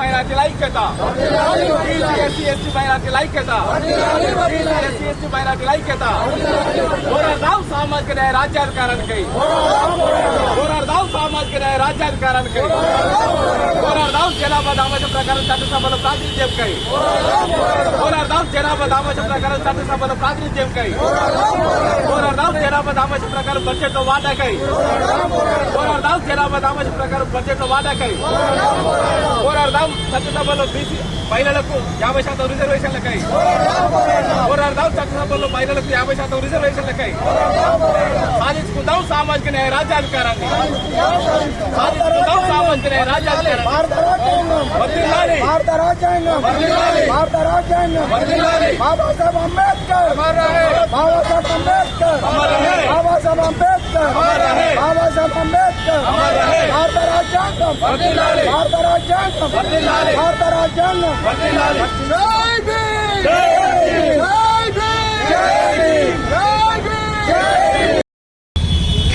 by మైనార్టీల ఐక్యత SC ST మైనార్టీల ఐక్యత ఎస్సీ ఎస్టీ మైనార్టీల ఐక్యత పోరాడదాం సామాజిక న్యాయ రాజ్యాధికారానికి పోరాడదాం సామాజిక న్యాయ రాజ్యాధికారానికి పోరాడదాం జనాభా దామోష ప్రకారం చట్టసభలో ప్రాతినిధ్యంకై పోరాడదాం జనాభా దామోష ప్రకారం చట్టసభలో ప్రాతినిధ్యంకై పోరాడదాం జనాభా దామోష ప్రకారం బడ్జెట్లో వాటాకై పోరాడదాం జనాభా దామోష ప్రకారం బడ్జెట్లో వాటాకై పోరాడదాం చట్టసభలో బీసీ మహిళలకు యాభై శాతం రిజర్వేషన్లకై పోరాడదాం చట్టసభలో మహిళలకు యాభై శాతం రిజర్వేషన్లకై సాధించుకుందాం సామాజిక న్యాయ రాజ్యాధికారాన్ని సాధించుకుందాం సామాజిక న్యాయ రాజ్యాధికారాన్ని భారత రాజ్యాంగం వర్ధిల్లాలి. భారత రాజ్యాంగం వర్ధిల్లాలి. భారత రాజ్యాంగం వర్ధిల్లాలి. బాబాసాహెబ్ అంబేద్కర్ అమర్ రహే. బాబాసాహెబ్ అంబేద్కర్ అమర్ రహే. బాబాసాహెబ్ అంబేద్కర్ అమర్ రహే. బాబాసాహెబ్ అంబేద్కర్ అమర్ రహే. భారత రాజ్యాంగం వర్ధిల్లాలి. భారత రాజ్యాంగం వర్ధిల్లాలి. భారత రాజ్యాంగం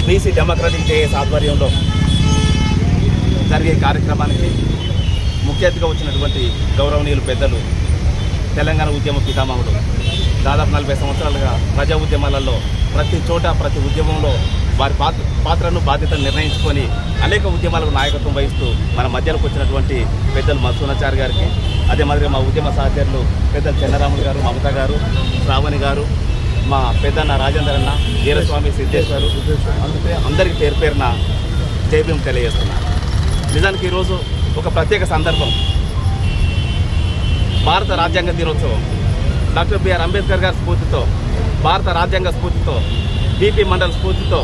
బీసీ డెమోక్రటిక్ జేఎస్ ఆధ్వర్యంలో జరిగే కార్యక్రమానికి ముఖ్య అతిథిగా వచ్చినటువంటి గౌరవనీయులు పెద్దలు తెలంగాణ ఉద్యమ పితామహుడు. దాదాపు నలభై సంవత్సరాలుగా ప్రజా ఉద్యమాలలో ప్రతి చోట ప్రతి ఉద్యమంలో వారి పాత్ర పాత్రను బాధ్యతను నిర్ణయించుకొని అనేక ఉద్యమాలకు నాయకత్వం వహిస్తూ మన మధ్యలోకి వచ్చినటువంటి పెద్దలు మసూనాచారి గారికి అదే మాదిరిగా మా ఉద్యమ సహచరులు పెద్దలు చెన్నరాములు గారు మమత గారు శ్రావణి గారు మా పెద్దన్న రాజేందర్ అన్న వీరస్వామి సిద్ధేశ్వరు అందుకే అందరికీ పేరు పేరున జైభీం తెలియజేస్తున్నారు నిజానికి ఈరోజు ఒక ప్రత్యేక సందర్భం. భారత రాజ్యాంగ దినోత్సవం. డాక్టర్ బిఆర్ అంబేద్కర్ గారి స్ఫూర్తితో భారత రాజ్యాంగ స్ఫూర్తితో బీపీ మండల స్ఫూర్తితో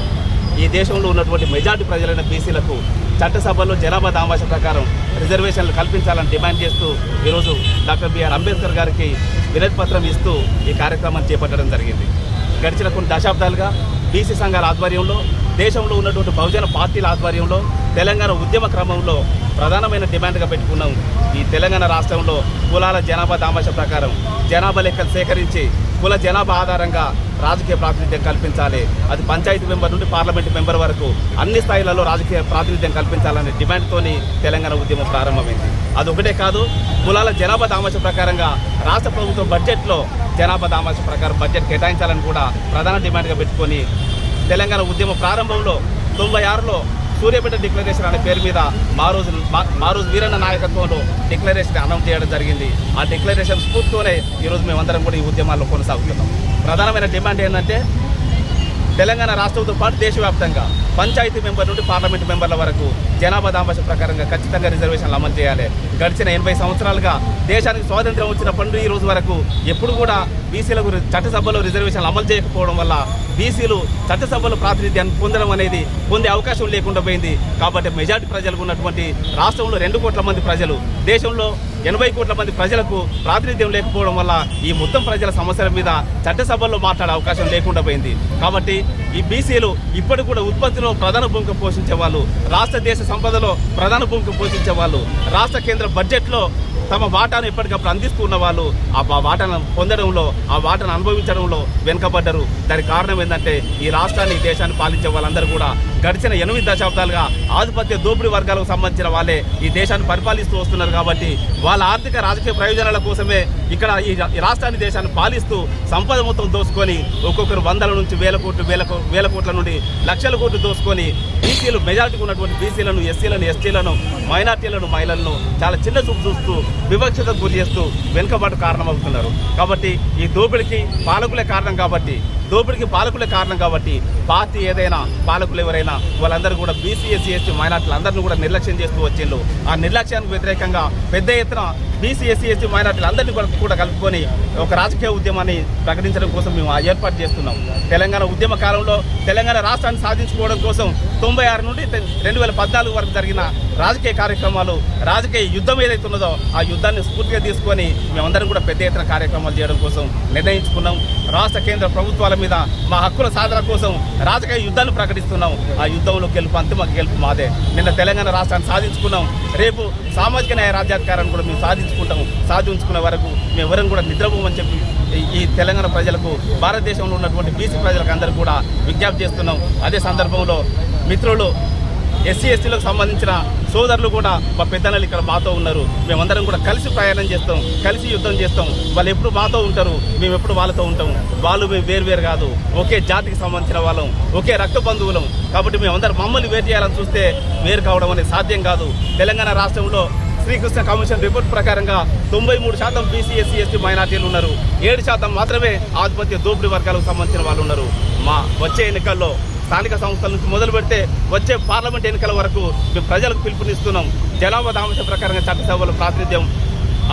ఈ దేశంలో ఉన్నటువంటి మెజార్టీ ప్రజలైన బీసీలకు చట్టసభలో జనాభా దామాష ప్రకారం రిజర్వేషన్లు కల్పించాలని డిమాండ్ చేస్తూ ఈరోజు డాక్టర్ బిఆర్ అంబేద్కర్ గారికి వినతిపత్రం ఇస్తూ ఈ కార్యక్రమాన్ని చేపట్టడం జరిగింది. గడిచిన కొన్ని దశాబ్దాలుగా బీసీ సంఘాల ఆధ్వర్యంలో దేశంలో ఉన్నటువంటి బహుజన పార్టీల ఆధ్వర్యంలో తెలంగాణ ఉద్యమ క్రమంలో ప్రధానమైన డిమాండ్గా పెట్టుకున్నాం. ఈ తెలంగాణ రాష్ట్రంలో కులాల జనాభా దామాష ప్రకారం జనాభా లెక్కలు సేకరించి కుల జనాభా ఆధారంగా రాజకీయ ప్రాతినిధ్యం కల్పించాలి. అది పంచాయతీ మెంబర్ నుండి పార్లమెంట్ మెంబర్ వరకు అన్ని స్థాయిలలో రాజకీయ ప్రాతినిధ్యం కల్పించాలనే డిమాండ్తోని తెలంగాణ ఉద్యమం ప్రారంభమైంది. అది ఒకటే కాదు కులాల జనాభా దామాష ప్రకారంగా రాష్ట్ర ప్రభుత్వం బడ్జెట్లో జనాభా దామాష ప్రకారం బడ్జెట్ కేటాయించాలని కూడా ప్రధాన డిమాండ్గా పెట్టుకొని తెలంగాణ ఉద్యమ ప్రారంభంలో తొంభై ఆరులో సూర్యపేట డిక్లరేషన్ అనే పేరు మీద మారోజు మా- మారోజు వీరన్న నాయకత్వంలో డిక్లరేషన్ అనౌన్స్ చేయడం జరిగింది. ఆ డిక్లరేషన్ స్ఫూర్తితోనే ఈరోజు మేమందరం కూడా ఈ ఉద్యమాల్లో కొనసాగుతున్నాం. ప్రధానమైన డిమాండ్ ఏంటంటే తెలంగాణ రాష్ట్రంతో పాటు దేశవ్యాప్తంగా పంచాయతీ మెంబర్ నుండి పార్లమెంట్ మెంబర్ల వరకు జనాభా దాంబాష ప్రకారంగా ఖచ్చితంగా రిజర్వేషన్లు అమలు చేయాలి. గడిచిన ఎనభై సంవత్సరాలుగా దేశానికి స్వాతంత్ర్యం వచ్చినప్పటి నుండి ఈ రోజు వరకు ఎప్పుడు కూడా బీసీలకు చట్టసభలో రిజర్వేషన్లు అమలు చేయకపోవడం వల్ల బీసీలు చట్టసభలో ప్రాతినిధ్యాన్ని పొందడం అనేది పొందే అవకాశం లేకుండా పోయింది. కాబట్టి మెజార్టీ ప్రజలకు ఉన్నటువంటి రాష్ట్రంలో రెండు కోట్ల మంది ప్రజలు దేశంలో ఎనభై కోట్ల మంది ప్రజలకు ప్రాతినిధ్యం లేకపోవడం వల్ల ఈ మొత్తం ప్రజల సమస్యల మీద చట్టసభల్లో మాట్లాడే అవకాశం లేకుండా పోయింది. కాబట్టి ఈ బీసీలు ఇప్పటి కూడా ఉత్పత్తిలో ప్రధాన భూమిక పోషించే వాళ్ళు రాష్ట్ర దేశ సంపదలో ప్రధాన భూమిక పోషించే వాళ్ళు రాష్ట్ర కేంద్ర బడ్జెట్లో తమ వాటాను ఎప్పటికప్పుడు అందిస్తున్న వాళ్ళు ఆ వాటాను పొందడంలో ఆ వాటాను అనుభవించడంలో వెనుకబడ్డరు. దానికి కారణం ఏంటంటే ఈ రాష్ట్రాన్ని దేశాన్ని పాలించే వాళ్ళందరూ కూడా గడిచిన ఎనిమిది దశాబ్దాలుగా ఆధిపత్య దోపిడీ వర్గాలకు సంబంధించిన వాళ్ళే ఈ దేశాన్ని పరిపాలిస్తూ వస్తున్నారు కాబట్టి వాళ్ళ ఆర్థిక రాజకీయ ప్రయోజనాల కోసమే ఇక్కడ ఈ రాష్ట్రాన్ని దేశాన్ని పాలిస్తూ సంపద మొత్తం దోసుకొని ఒక్కొక్కరు వందల నుంచి వేల కోట్లు వేల వేల కోట్ల నుండి లక్షల కోట్లు దోసుకొని బీసీలు మెజార్టీగా ఉన్నటువంటి బీసీలను ఎస్సీలను ఎస్టీలను మైనార్టీలను మహిళలను చాలా చిన్న చూపు చూస్తూ వివక్షతకు గురి చేస్తూ వెనుకబాటు కారణమవుతున్నారు. కాబట్టి ఈ దోపిడికి పాలకులే కారణం కాబట్టి దోపిడికి పాలకులే కారణం కాబట్టి పార్టీ ఏదైనా పాలకులు ఎవరైనా వాళ్ళందరూ కూడా బీసీ ఎస్సీ ఎస్టీ మైనార్టీలు అందరినీ కూడా నిర్లక్ష్యం చేస్తూ వచ్చిండ్రు. ఆ నిర్లక్ష్యానికి వ్యతిరేకంగా పెద్ద ఎత్తున బీసీ ఎస్సీ ఎస్టీ మైనార్టీలు అందరినీ కూడా కూడా కలుపుకొని ఒక రాజకీయ ఉద్యమాన్ని ప్రకటించడం కోసం మేము ఆ ఏర్పాటు చేస్తున్నాం. తెలంగాణ ఉద్యమ కాలంలో తెలంగాణ రాష్ట్రాన్ని సాధించుకోవడం కోసం తొంభై ఆరు నుండి రెండు వేల పద్నాలుగు వరకు జరిగిన రాజకీయ కార్యక్రమాలు రాజకీయ యుద్ధం ఏదైతే ఉన్నదో ఆ యుద్ధాన్ని స్ఫూర్తిగా తీసుకొని మేమందరం కూడా పెద్ద ఎత్తున కార్యక్రమాలు చేయడం కోసం నిర్ణయించుకున్నాం. రాష్ట్ర కేంద్ర ప్రభుత్వాల మీద మా హక్కుల సాధన కోసం రాజకీయ యుద్ధాన్ని ప్రకటిస్తున్నాం. ఆ యుద్ధంలో గెలుపు అంతిమ గెలుపు మాదే. నిన్న తెలంగాణ రాష్ట్రాన్ని సాధించుకున్నాం. రేపు సామాజిక న్యాయ రాజ్యాధికారాన్ని కూడా మేము సాధించుకుంటాం. సాధించుకునే వరకు మేము ఎవరం కూడా నిద్రపోమని చెప్పి ఈ- ఈ తెలంగాణ ప్రజలకు భారతదేశంలో ఉన్నటువంటి బీసీ ప్రజలకు అందరూ కూడా విజ్ఞప్తి చేస్తున్నాం. అదే సందర్భంలో మిత్రులు ఎస్సీ ఎస్టీలకు సంబంధించిన సోదరులు కూడా మా పెద్దన్నలు ఇక్కడ మాతో ఉన్నారు. మేమందరం కూడా కలిసి ప్రయాణం చేస్తాం కలిసి యుద్ధం చేస్తాం. వాళ్ళు ఎప్పుడు మాతో ఉంటారు మేము ఎప్పుడు వాళ్ళతో ఉంటాం. వాళ్ళు మేము వేరు వేరు కాదు ఒకే జాతికి సంబంధించిన వాళ్ళం ఒకే రక్త బంధువులం. కాబట్టి మేమందరం మమ్మల్ని వేరు చేయాలని చూస్తే వేరు కావడం అనేది సాధ్యం కాదు. తెలంగాణ రాష్ట్రంలో శ్రీకృష్ణ కమిషన్ రిపోర్ట్ ప్రకారంగా తొంభై మూడు శాతం బీసీ ఎస్సీ ఎస్టీ మైనార్టీలు ఉన్నారు. ఏడు శాతం మాత్రమే ఆధిపత్య దోపిడీ వర్గాలకు సంబంధించిన వాళ్ళు ఉన్నారు. మా వచ్చే ఎన్నికల్లో స్థానిక సంస్థల నుంచి మొదలు పెడితే వచ్చే పార్లమెంట్ ఎన్నికల వరకు మేము ప్రజలకు పిలుపునిస్తున్నాం. జనాభా దామశ ప్రకారంగా చట్టసభలో ప్రాతినిధ్యం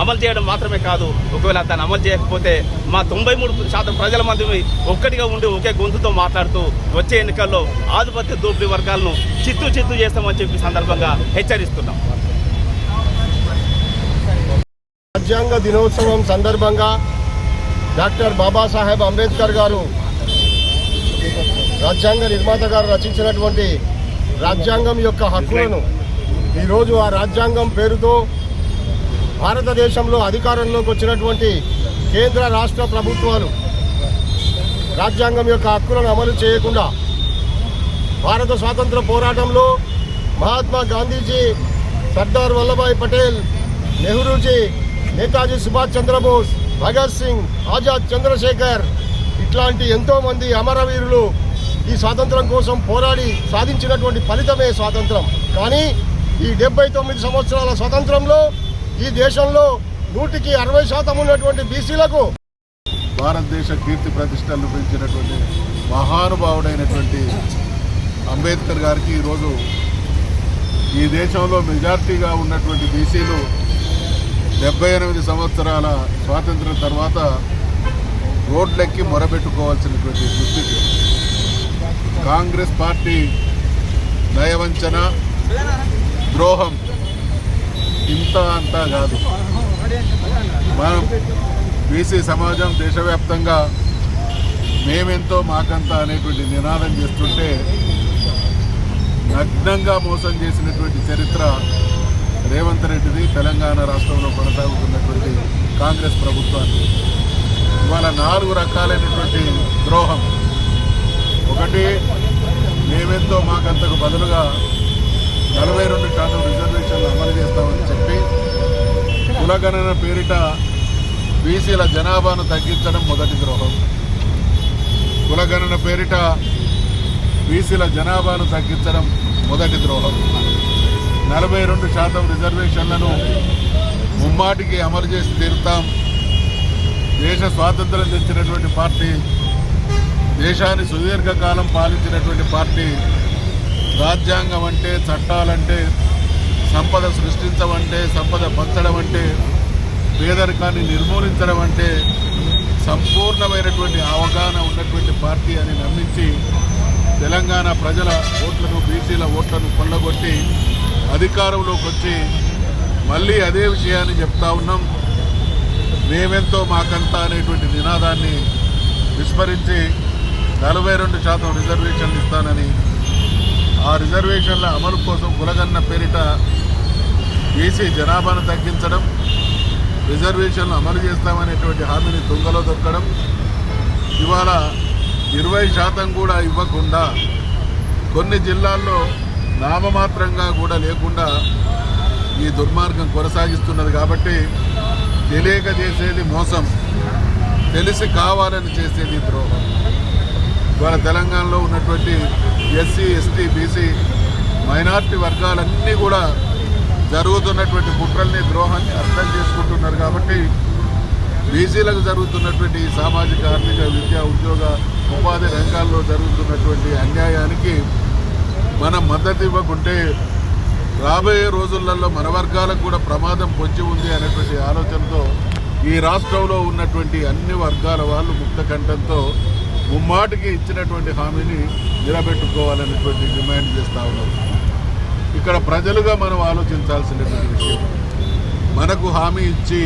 అమలు చేయడం మాత్రమే కాదు. ఒకవేళ దాన్ని అమలు చేయకపోతే మా తొంభై మూడు శాతం ప్రజల మంది ఒక్కటిగా ఉండి ఒకే గొంతుతో మాట్లాడుతూ వచ్చే ఎన్నికల్లో ఆధిపత్య దోపిడీ వర్గాలను చిత్తు చిత్తు చేస్తామని చెప్పి సందర్భంగా హెచ్చరిస్తున్నాం. రాజ్యాంగ దినోత్సవం సందర్భంగా డాక్టర్ బాబాసాహెబ్ అంబేద్కర్ గారు రాజ్యాంగ నిర్మాత గారు రచించినటువంటి రాజ్యాంగం యొక్క హక్కులను ఈరోజు ఆ రాజ్యాంగం పేరుతో భారతదేశంలో అధికారంలోకి వచ్చినటువంటి కేంద్ర రాష్ట్ర ప్రభుత్వాలు రాజ్యాంగం యొక్క హక్కులను అమలు చేయకుండా భారత స్వాతంత్ర పోరాటంలో మహాత్మా గాంధీజీ సర్దార్ వల్లభాయ్ పటేల్ నెహ్రూజీ నేతాజీ సుభాష్ చంద్రబోస్ భగత్ సింగ్ ఆజాద్ చంద్రశేఖర్ ఇట్లాంటి ఎంతోమంది అమరవీరులు ఈ స్వాతంత్రం కోసం పోరాడి సాధించినటువంటి ఫలితమే స్వాతంత్రం. కానీ ఈ డెబ్బై తొమ్మిది సంవత్సరాల స్వాతంత్రంలో ఈ దేశంలో నూటికి అరవై శాతం ఉన్నటువంటి బీసీలకు భారతదేశ కీర్తి ప్రతిష్టలు పెంచినటువంటి మహానుభావుడైనటువంటి అంబేద్కర్ గారికి ఈరోజు ఈ దేశంలో మెజార్టీగా ఉన్నటువంటి బీసీలు డెబ్బై ఎనిమిది సంవత్సరాల స్వాతంత్రం తర్వాత రోడ్లెక్కి మొరబెట్టుకోవాల్సినటువంటి దుస్థితి. కాంగ్రెస్ పార్టీ దయవంచన ద్రోహం. ఇంత అంతా కాదు. మనం బీసీ సమాజం దేశవ్యాప్తంగా మేమెంతో మాకంతా అనేటువంటి నినాదం చేస్తుంటే నగ్నంగా మోసం చేసినటువంటి చరిత్ర రేవంత్ రెడ్డిది తెలంగాణ రాష్ట్రంలో కొనసాగుతున్నటువంటి కాంగ్రెస్ ప్రభుత్వాన్ని. ఇవాళ నాలుగు రకాలైనటువంటి ద్రోహం. ఒకటి మేమెంతో మాకంతకు బదులుగా నలభై రెండు శాతం రిజర్వేషన్లు అమలు చేస్తామని చెప్పి కులగణన పేరిట బీసీల జనాభాను తగ్గించడం మొదటి ద్రోహం. కులగణన పేరిట బీసీల జనాభాను తగ్గించడం మొదటి ద్రోహం. నలభై రెండు శాతం రిజర్వేషన్లను ముమ్మాటికి అమలు చేసి తీరుతాం. దేశ స్వాతంత్రం తెచ్చినటువంటి పార్టీ దేశాన్ని సుదీర్ఘకాలం పాలించినటువంటి పార్టీ రాజ్యాంగం అంటే చట్టాలంటే సంపద సృష్టించమంటే సంపద పంచడం అంటే పేదరికాన్ని నిర్మూలించడం అంటే సంపూర్ణమైనటువంటి అవగాహన ఉన్నటువంటి పార్టీ అని నమ్మించి తెలంగాణ ప్రజల ఓట్లను బీసీల ఓట్లను కొల్లగొట్టి అధికారంలోకి వచ్చి మళ్ళీ అదే విషయాన్ని చెప్తా ఉన్నాం. మేమెంతో మాకంతా అనేటువంటి నినాదాన్ని విస్మరించి నలభై రెండు శాతం రిజర్వేషన్లు ఇస్తానని ఆ రిజర్వేషన్ల అమలు కోసం కులగన్న పేరిట బీసీ జనాభాను తగ్గించడం రిజర్వేషన్లు అమలు చేస్తామనేటువంటి హామీని తుంగలో దొక్కడం ఇవాళ ఇరవై శాతం కూడా ఇవ్వకుండా కొన్ని జిల్లాల్లో నామమాత్రంగా కూడా లేకుండా ఈ దుర్మార్గం కొనసాగిస్తున్నది కాబట్టి తెలియక చేసేది మోసం తెలిసి కావాలని చేసేది ద్రోహం. ఇవాళ తెలంగాణలో ఉన్నటువంటి ఎస్సీ ఎస్టీ బీసీ మైనార్టీ వర్గాలన్నీ కూడా జరుగుతున్నటువంటి కుట్రల్ని ద్రోహాన్ని అర్థం చేసుకుంటున్నారు కాబట్టి బీసీలకు జరుగుతున్నటువంటి సామాజిక ఆర్థిక విద్యా ఉద్యోగ ఉపాధి రంగాల్లో జరుగుతున్నటువంటి అన్యాయానికి మనం మద్దతు ఇవ్వకుంటే రాబోయే రోజులలో మన వర్గాలకు కూడా ప్రమాదం పొంచి ఉంది అనేటువంటి ఆలోచనతో ఈ రాష్ట్రంలో ఉన్నటువంటి అన్ని వర్గాల వాళ్ళు ముక్త కంఠంతో ముమ్మాటికి ఇచ్చినటువంటి హామీని నిలబెట్టుకోవాలనేటువంటి డిమాండ్ చేస్తూ ఉన్నారు ఇక్కడ ప్రజలుగా మనం ఆలోచించాల్సినటువంటి విషయం మనకు హామీ ఇచ్చి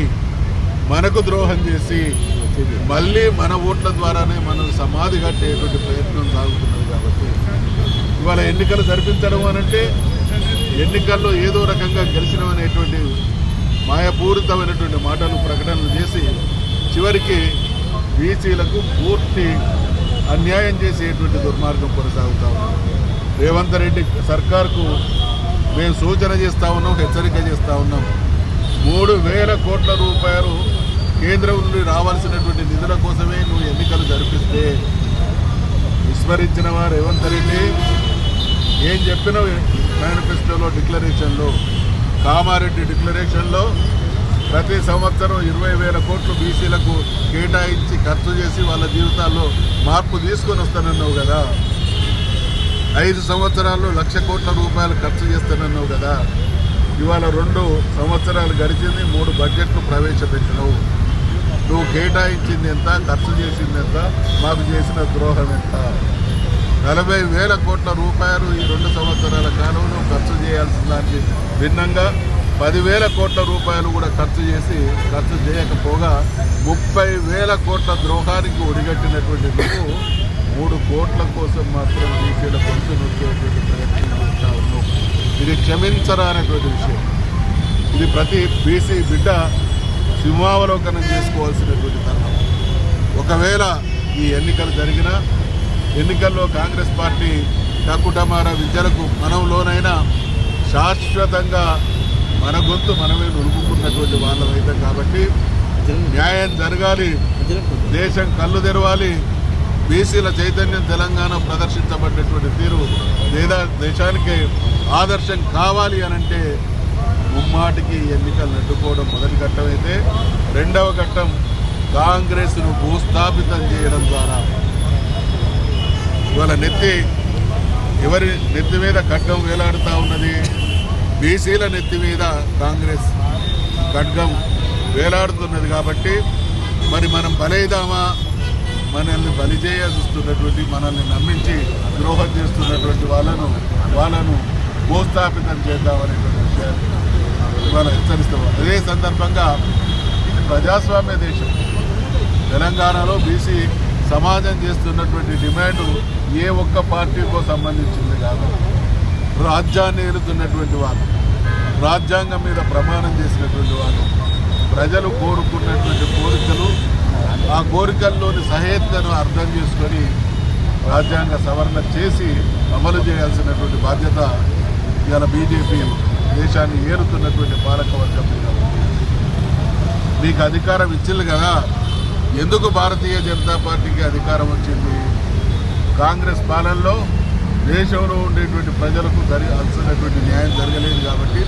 మనకు ద్రోహం చేసి మళ్ళీ మన ఓట్ల ద్వారానే మనం సమాధి కట్టేటువంటి ప్రయత్నం సాగుతున్నది కాబట్టి ఇవాళ ఎన్నికలు జరిపించడం అనంటే ఎన్నికల్లో ఏదో రకంగా గెలిచినాం అనేటువంటి మాయపూరితమైనటువంటి మాటలు ప్రకటనలు చేసి చివరికి బీసీలకు పూర్తి అన్యాయం చేసేటువంటి దుర్మార్గం కొనసాగుతూ ఉన్నాం. రేవంత్ రెడ్డి సర్కార్కు మేము సూచన చేస్తా ఉన్నాం హెచ్చరిక చేస్తా ఉన్నాం. మూడు వేల కోట్ల రూపాయలు కేంద్రం నుండి రావాల్సినటువంటి నిధుల కోసమే నువ్వు ఎన్నికలు జరిపిస్తే విస్మరించిన వారు రేవంత్ రెడ్డి. ఏం చెప్పినావు మేనిఫెస్టోలో డిక్లరేషన్లో కామారెడ్డి డిక్లరేషన్లో ప్రతి సంవత్సరం ఇరవై వేల కోట్లు బీసీలకు కేటాయించి ఖర్చు చేసి వాళ్ళ జీవితాల్లో మార్పు తీసుకొని వస్తానన్నావు కదా. ఐదు సంవత్సరాల్లో లక్ష కోట్ల రూపాయలు ఖర్చు చేస్తానన్నావు కదా. ఇవాళ రెండు సంవత్సరాలు గడిచింది మూడు బడ్జెట్లు ప్రవేశపెట్టినవు. నువ్వు కేటాయించింది ఎంత ఖర్చు చేసింది ఎంత మాకు చేసిన ద్రోహం ఎంత? నలభై వేల కోట్ల రూపాయలు ఈ రెండు సంవత్సరాల కాలంలో ఖర్చు చేయాల్సిన దానికి భిన్నంగా పదివేల కోట్ల రూపాయలు కూడా ఖర్చు చేసి ఖర్చు చేయకపోగా ముప్పై వేల కోట్ల ద్రోహానికి ఒడిగట్టినటువంటి నువ్వు మూడు కోట్ల కోసం మాత్రం బీసీల గొంతు నొచ్చేటువంటి ప్రయత్నం చేస్తా ఉన్నావు. ఇది క్షమించరానటువంటి విషయం. ఇది ప్రతి బీసీ బిడ్డ సింహావలోకనం చేసుకోవాల్సినటువంటి తరుణం ఒకవేళ ఈ ఎన్నికలు జరిగినా ఎన్నికల్లో కాంగ్రెస్ పార్టీ టక్కుటమార విద్యలకు మనంలోనైనా శాశ్వతంగా మన గొంతు మనమే నులుపుకున్నటువంటి వాళ్ళమైతాం కాబట్టి న్యాయం జరగాలి. దేశం కళ్ళు తెరవాలి. బీసీల చైతన్యం తెలంగాణ ప్రదర్శించబడినటువంటి తీరు లేదా దేశానికి ఆదర్శం కావాలి అనంటే ముమ్మాటికి ఎన్నికలు అడ్డుకోవడం మొదటి ఘట్టం అయితే రెండవ ఘట్టం కాంగ్రెస్ను భూస్థాపితం చేయడం ద్వారా. ఇవాళ నెత్తి ఎవరి నెత్తి మీద ఖడ్గం వేలాడుతూ ఉన్నది? బీసీల నెత్తి మీద కాంగ్రెస్ ఖడ్గం వేలాడుతున్నది కాబట్టి మరి మనం బలైదామా? మనల్ని బలి చేయ చూస్తున్నటువంటి మనల్ని నమ్మించి ద్రోహం చేస్తున్నటువంటి వాళ్ళను వాళ్ళను భూస్థాపితం చేద్దామనేటువంటి విషయాన్ని ఇవాళ హెచ్చరిస్తాం అదే సందర్భంగా ఇది ప్రజాస్వామ్య దేశం తెలంగాణలో బీసీ సమాజం చేస్తున్నటువంటి డిమాండ్ ఏ ఒక్క పార్టీకో సంబంధించింది కాదు. రాజ్యాన్ని ఏలుతున్నటువంటి వాళ్ళు రాజ్యాంగం మీద ప్రమాణం చేసినటువంటి వాళ్ళు ప్రజలు కోరుకున్నటువంటి కోరికలు ఆ కోరికల్లోని సహేతను అర్థం చేసుకొని రాజ్యాంగ సవరణ చేసి అమలు చేయాల్సినటువంటి బాధ్యత ఇవాళ బీజేపీ దేశాన్ని ఏరుతున్నటువంటి పాలకవర్గం మీద మీకు అధికారం ఇచ్చింది కదా ఎందుకు భారతీయ జనతా పార్టీకి అధికారం వచ్చింది? కాంగ్రెస్ పాలనలో దేశంలో ఉండేటువంటి ప్రజలకు జరగాల్సినటువంటి న్యాయం జరగలేదు కాబట్టి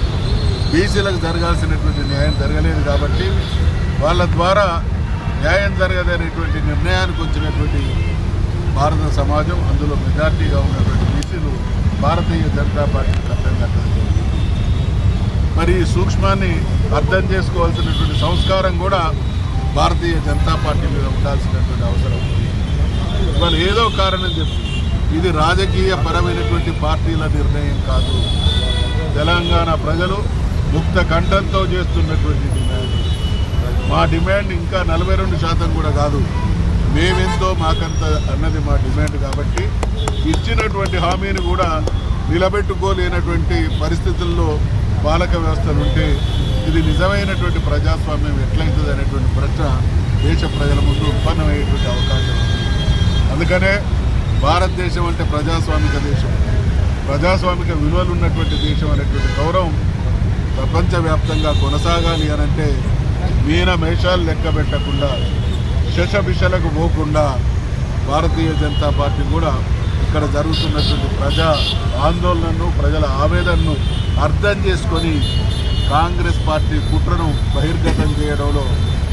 బీసీలకు జరగాల్సినటువంటి న్యాయం జరగలేదు కాబట్టి వాళ్ళ ద్వారా న్యాయం జరగదనేటువంటి నిర్ణయానికి వచ్చినటువంటి భారత సమాజం అందులో మెజార్టీగా ఉన్నటువంటి బీసీలు భారతీయ జనతా పార్టీకి అర్థం కట్టడం మరి ఈ సూక్ష్మాన్ని అర్థం చేసుకోవాల్సినటువంటి సంస్కారం కూడా భారతీయ జనతా పార్టీ మీద ఉండాల్సినటువంటి అవసరం ఉంది. ఇవాళ ఏదో కారణం చెప్తుంది ఇది రాజకీయ పరమైనటువంటి పార్టీల నిర్ణయం కాదు. తెలంగాణ ప్రజలు ముక్త కంఠంతో చేస్తున్నటువంటి డిమాండ్. మా డిమాండ్ ఇంకా నలభై రెండు శాతం కూడా కాదు. మేమెంతో మాకంత అన్నది మా డిమాండ్ కాబట్టి ఇచ్చినటువంటి హామీని కూడా నిలబెట్టుకోలేనటువంటి పరిస్థితుల్లో పాలక వ్యవస్థలు ఉంటే ఇది నిజమైనటువంటి ప్రజాస్వామ్యం ఎట్లయితుంది అనేటువంటి ప్రశ్న దేశ ప్రజల ముందు ఉత్పన్నమయ్యేటువంటి అవకాశం ఉంది. అందుకనే భారతదేశం అంటే ప్రజాస్వామిక దేశం. ప్రజాస్వామిక విలువలు ఉన్నటువంటి దేశం అనేటువంటి గౌరవం ప్రపంచవ్యాప్తంగా కొనసాగాలి అనంటే మీన మేషాలు లెక్క పెట్టకుండా శశభిషలకు పోకుండా భారతీయ జనతా పార్టీ కూడా ఇక్కడ జరుగుతున్నటువంటి ప్రజా ఆందోళనను ప్రజల ఆవేదనను అర్థం చేసుకొని కాంగ్రెస్ పార్టీ కుట్రను బహిర్గతం చేయడంలో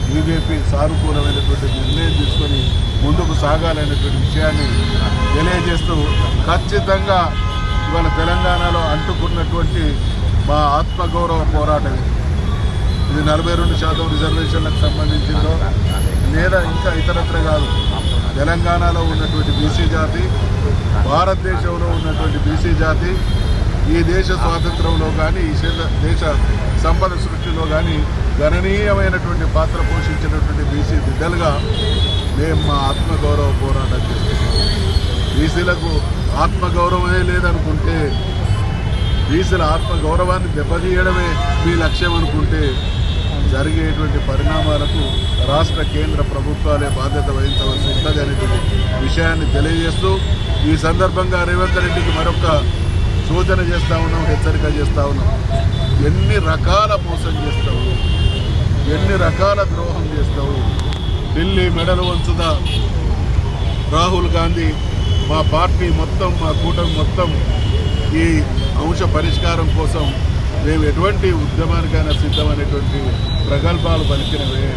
బీజేపీ సానుకూలమైనటువంటి నిర్ణయం తీసుకొని ముందుకు సాగాలనేటువంటి విషయాన్ని తెలియజేస్తూ ఖచ్చితంగా ఇవాళ తెలంగాణలో అంటుకున్నటువంటి మా ఆత్మగౌరవ పోరాటం ఇది. నలభై రెండు శాతం రిజర్వేషన్లకు సంబంధించిందో లేదా ఇంకా ఇతరత్ర కాదు తెలంగాణలో ఉన్నటువంటి బీసీ జాతి భారతదేశంలో ఉన్నటువంటి బీసీ జాతి ఈ దేశ స్వాతంత్రంలో కానీ ఈ దేశ సంపద సృష్టిలో కానీ గణనీయమైనటువంటి పాత్ర పోషించినటువంటి బీసీ బిడ్డలుగా మేము మా ఆత్మగౌరవ పోరాటం చేస్తున్నాం. బీసీలకు ఆత్మగౌరవమే లేదనుకుంటే బీసీల ఆత్మగౌరవాన్ని దెబ్బతీయడమే మీ లక్ష్యం అనుకుంటే జరిగేటువంటి పరిణామాలకు రాష్ట్ర కేంద్ర ప్రభుత్వాలే బాధ్యత వహించవలసి ఉంటుంది అనేటువంటి విషయాన్ని తెలియజేస్తూ ఈ సందర్భంగా రేవంత్ రెడ్డికి మరొక సూచన చేస్తా ఉన్నాం హెచ్చరిక చేస్తా ఉన్నాం. ఎన్ని రకాల మోసం చేస్తావు ఎన్ని రకాల ద్రోహం చేస్తావు? ఢిల్లీ మెడలు వంచుదా రాహుల్ గాంధీ మా పార్టీ మొత్తం మా కూటమి మొత్తం ఈ అంశ పరిష్కారం కోసం మేము ఎటువంటి ఉద్యమానికైనా సిద్ధమనేటువంటి ప్రగల్భాలు పలికినవే.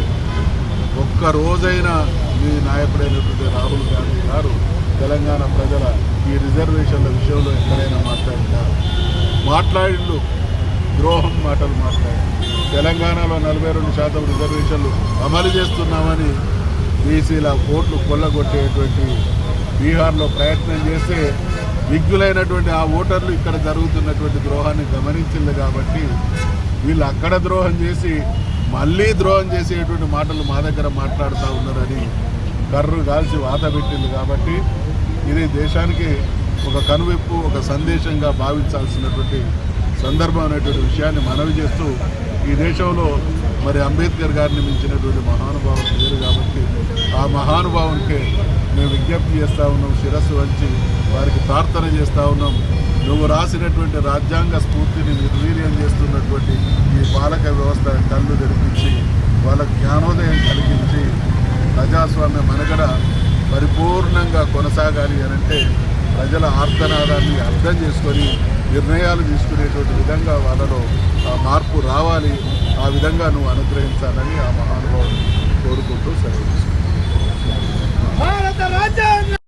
ఒక్కరోజైనా మీ నాయకుడైనటువంటి రాహుల్ గాంధీ గారు తెలంగాణ ప్రజల ఈ రిజర్వేషన్ల విషయంలో ఎక్కడైనా మాట్లాడినారు మాట్లాడిండు ద్రోహం మాటలు మాట్లాడి తెలంగాణలో నలభై రెండు శాతం రిజర్వేషన్లు అమలు చేస్తున్నామని బీసీల ఓట్లు కొల్లగొట్టేటువంటి బీహార్లో ప్రయత్నం చేస్తే విజ్ఞులైనటువంటి ఆ ఓటర్లు ఇక్కడ జరుగుతున్నటువంటి ద్రోహాన్ని గమనించింది కాబట్టి వీళ్ళు అక్కడ ద్రోహం చేసి మళ్ళీ ద్రోహం చేసేటువంటి మాటలు మా దగ్గర మాట్లాడుతూ ఉన్నారని కర్రు కాల్చి వాత పెట్టింది కాబట్టి ఇది దేశానికి ఒక కనువిప్పు ఒక సందేశంగా భావించాల్సినటువంటి సందర్భం అనేటువంటి విషయాన్ని మనవి చేస్తూ ఈ దేశంలో మరి అంబేద్కర్ గారిని మించినటువంటి మహానుభావం లేరు కాబట్టి ఆ మహానుభావునికి మేము విజ్ఞప్తి చేస్తూ ఉన్నాం శిరస్సు వంచి వారికి ప్రార్థన చేస్తూ ఉన్నాం. నువ్వు రాసినటువంటి రాజ్యాంగ స్ఫూర్తిని నిర్వీర్యం చేస్తున్నటువంటి ఈ పాలక వ్యవస్థ కళ్ళు తెరిపించి వాళ్ళకు జ్ఞానోదయం కలిగించి ప్రజాస్వామ్య మనగడ పరిపూర్ణంగా కొనసాగాలి అని అంటే ప్రజల ఆర్తనాదాన్ని అర్థం చేసుకొని నిర్ణయాలు తీసుకునేటువంటి విధంగా వాళ్ళలో మార్పు రావాలి ఆ విధంగా నువ్వు అనుగ్రహించాలని ఆ మహానుభావుని కోరుకుంటూ సెలవు